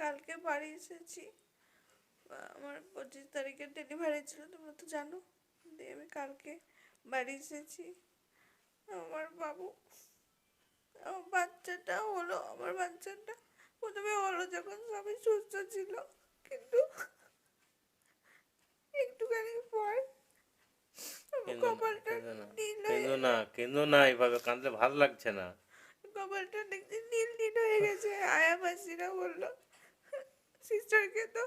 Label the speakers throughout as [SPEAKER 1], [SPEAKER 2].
[SPEAKER 1] কালকে বাড়ি এসেছি। আমার পঁচিশ তারিখের ডেলিভারি ছিল তোমরা তো জানো। দিয়ে আমি কালকে বাড়ি এসেছি। আমার বাবু আমার বাচ্চাটা হলো আমার বাচ্চাটা প্রথমে হলো যখন সবাই সুস্থ ছিল কিন্তু একটুখানি পর কপালটা
[SPEAKER 2] কেঁদো না, কেঁদো না এইভাবে কাঁদলে ভালো লাগছে না।
[SPEAKER 1] কপালটা নীল নীল হয়ে গেছে। আয়া মাসিরা বলল সিস্টারকে তো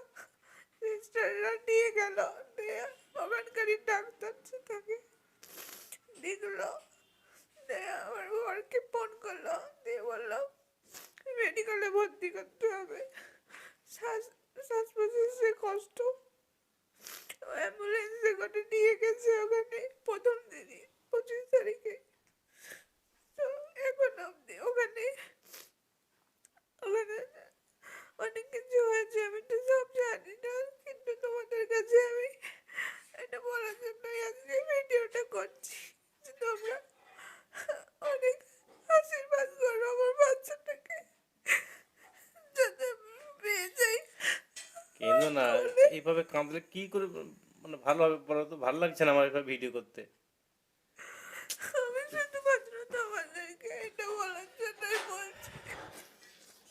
[SPEAKER 1] সিস্টাররা নিয়ে গেল। দিয়ে ওখানকারই ডাক্তার তাকে দেখল। আমার বরকে ফোন করল। দিয়ে বলল, মেডিকেলে ভর্তি করতে হবে। শ্বাস শ্বাস কষ্ট। অ্যাম্বুলেন্সে করে নিয়ে গেছে ওখানে প্রথম দিনই, পঁচিশ তারিখে তো এখন অব্দি ওখানে ওখানে অনেক কিছু হয়েছে আমি তো সব জানি না কিন্তু তোমাদের কাছে আমি এটা বলার জন্যই আজকে ভিডিওটা করছি যে তোমরা অনেক আশীর্বাদ করো আমার বাচ্চাটাকে যাতে পেয়ে যাই।
[SPEAKER 2] কেঁদো না? এইভাবে কাঁদলে কি করে মানে ভালো হবে বলো তো? ভালো লাগছে না আমার এইভাবে ভিডিও করতে
[SPEAKER 1] আমি শুধুমাত্র তোমাদেরকে এটা বলার জন্যই বলছি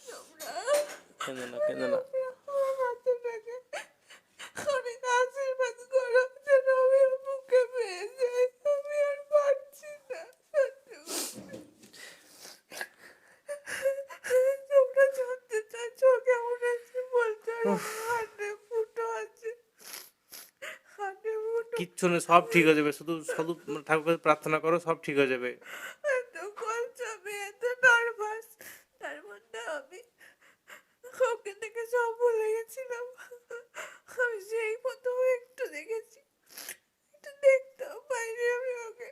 [SPEAKER 1] তোমরা
[SPEAKER 2] কেঁদো না কেঁদো না
[SPEAKER 1] আমার বাচ্চাটাকে অনেক আশীর্বাদ করো যেন আমি ওর মুখে পেয়ে যাই আমি আর পারছি না সত্যি বলছি। তোমরা জানতে চাইছো কেমন আছে বলতে আর আমার হাতে ফুটো আছে হাতে ফুটো
[SPEAKER 2] কিচ্ছু নেই, সব ঠিক হয়ে যাবে। শুধু শুধু ঠাকুরকে প্রার্থনা করো, সব ঠিক হয়ে যাবে।
[SPEAKER 1] এত কষ্ট আমি এত নার্ভাস। তার মধ্যে আমি সব ভুলে গেছিলাম আমি সেই প্রথম একটু দেখেছি। একটু দেখতেও পাইনি আমি ওকে।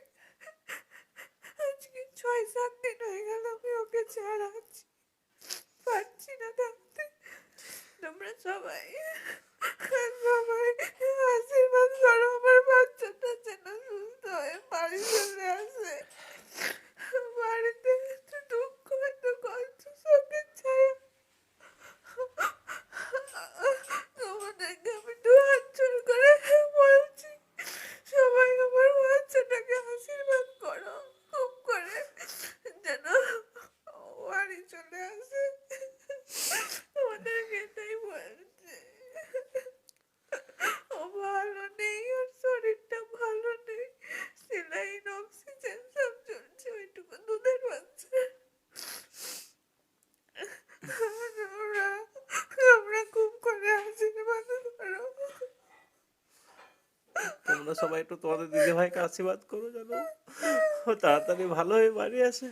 [SPEAKER 1] আজকে ছয়, সাত দিন হয়ে গেল আমি ওকে ছাড়া আছি। পারছি না থাকতে। তোমরা সবাই সবাই আশীর্বাদ করো। আমার বাচ্চাটা যেন সুস্থ হয়ে বাড়ি চলে আসে বাড়িতে এত দুঃখ এত কষ্ট চোখের ছায়া তোমাদেরকে আমি দু হাত জোর করে বলছি সবাই আমার বাচ্চাটাকে আশীর্বাদ করো খুব করে যেন ও বাড়ি চলে আসে তোমাদেরকে এটাই বলছে ও ভালো নেই ওর শরীরটা ভালো নেই সেলাইন অক্সিজেন সব চলছে ওইটুকু দুধের বাচ্চা তোমরা তোমরা খুব করে আশীর্বাদ করো
[SPEAKER 2] তোমরা সবাই একটু তোমাদের দিদি ভাইকে আশীর্বাদ করো যেন। তাড়াতাড়ি ভালো হয়ে বাড়ি আসে।